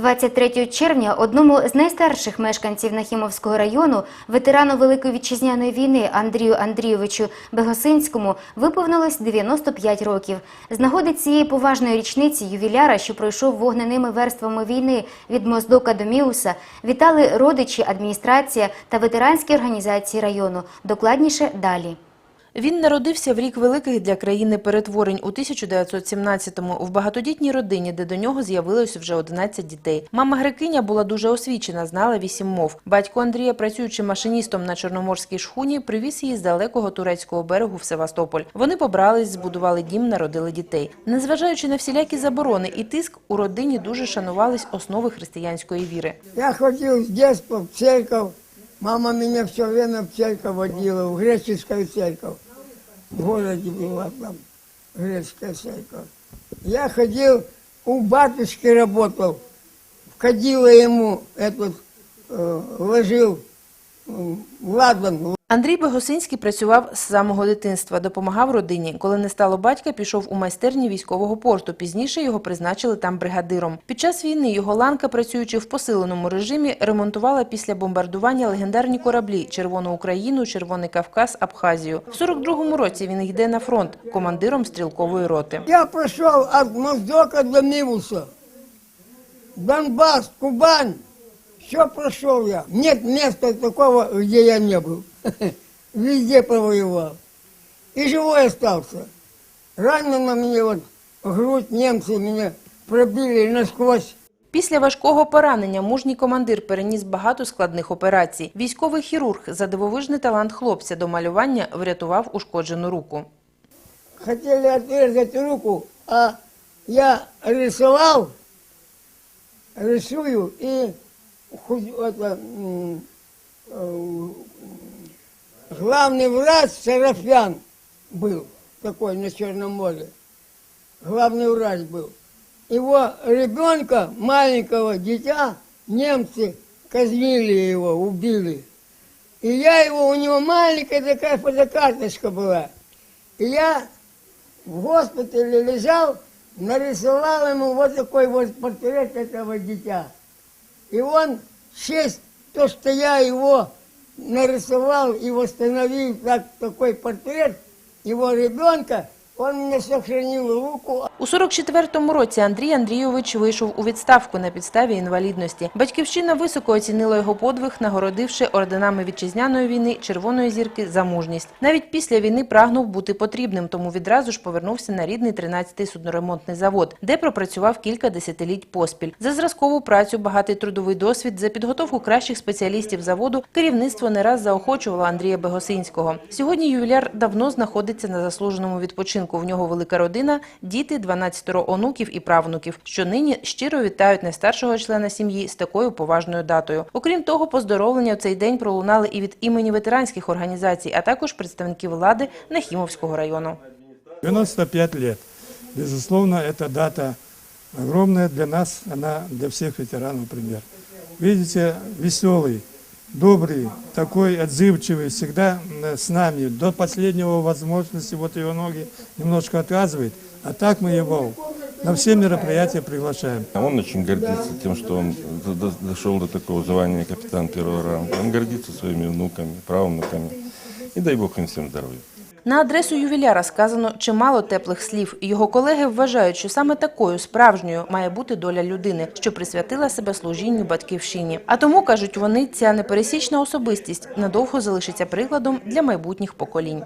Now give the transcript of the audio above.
23 червня одному з найстарших мешканців Нахімовського району, ветерану Великої вітчизняної війни Андрію Андрійовичу Бегосинському, виповнилось 95 років. З нагоди цієї поважної річниці ювіляра, що пройшов вогненими верствами війни від Моздока до Міуса, вітали родичі, адміністрація та ветеранські організації району. Докладніше далі. Він народився в рік великих для країни перетворень у 1917-му в багатодітній родині, де до нього з'явилось вже 11 дітей. Мама Грекиня була дуже освічена, знала вісім мов. Батько Андрія, працюючи машиністом на Чорноморській шхуні, привіз її з далекого турецького берегу в Севастополь. Вони побрались, збудували дім, народили дітей. Незважаючи на всілякі заборони і тиск, у родині дуже шанувались основи християнської віри. Я ходил с детства в церковь. Мама меня все время в церковь водила, в греческую церковь. В городе была там греческая церковь. Я ходил, у батюшки работал. Входила ему этот, э, ложил э, ладан, Андрій Бегосинський працював з самого дитинства, допомагав родині. Коли не стало батька, пішов у майстерні військового порту. Пізніше його призначили там бригадиром. Під час війни його ланка, працюючи в посиленому режимі, ремонтувала після бомбардування легендарні кораблі Червону Україну, Червоний Кавказ, Абхазію. В 42-му році він йде на фронт командиром стрілкової роти. Я прошел от Моздока до Мивуса. Донбасс, Кубань. Все прошел я. Нет места такого, где я не был. Везде повоевал. И живой остался. Ранено мне вот грудь немцы меня пробили насквозь. Після важкого поранення мужній командир переніс багато складних операцій. Військовий хірург за дивовижний талант хлопця до малювання врятував ушкоджену руку. Хотели отрезать руку, а я рисовал, рисую и худ- это, м, э, главный врач Сарафян был такой на Черном море. Главный врач был. Его ребенка, маленького дитя, немцы казнили его, убили. И я его, у него маленькая такая фотокарточка была. И я в госпитале лежал, нарисовал ему вот такой вот портрет этого дитя. И он честь то, что я его нарисовал и восстановил так, такой портрет его ребенка, он мне сохранил руку, У 44-му році Андрій Андрійович вийшов у відставку на підставі інвалідності. Батьківщина високо оцінила його подвиг, нагородивши орденами вітчизняної війни Червоної зірки за мужність. Навіть після війни прагнув бути потрібним, тому відразу ж повернувся на рідний 13-й судноремонтний завод, де пропрацював кілька десятиліть поспіль. За зразкову працю, багатий трудовий досвід, за підготовку кращих спеціалістів заводу керівництво не раз заохочувало Андрія Бегосинського. Сьогодні ювіляр давно знаходиться на заслуженому відпочинку. В нього велика родина, діти, 12 онуків і правнуків, що нині щиро вітають найстаршого члена сім'ї з такою поважною датою. Окрім того, поздоровлення в цей день пролунали і від імені ветеранських організацій, а також представників влади Нахімовського району. 95 лет. Безусловно, эта дата огромная для нас, она для всех ветеранов пример. Видите, веселый, добрый, такой отзывчивый, всегда м, с нами, до последнего возможности, вот его ноги немножко отказывает, а так мы его на все мероприятия приглашаем. Он очень гордится тем, что он до- до- дошел до такого звания капитан первого ранга. Он гордится своими внуками, правнуками. И дай Бог им всем здоровья. На адресу ювіляра сказано чимало теплих слів. Його колеги вважають, що саме такою справжньою має бути доля людини, що присвятила себе служінню батьківщині. А тому кажуть вони, ця непересічна особистість надовго залишиться прикладом для майбутніх поколінь.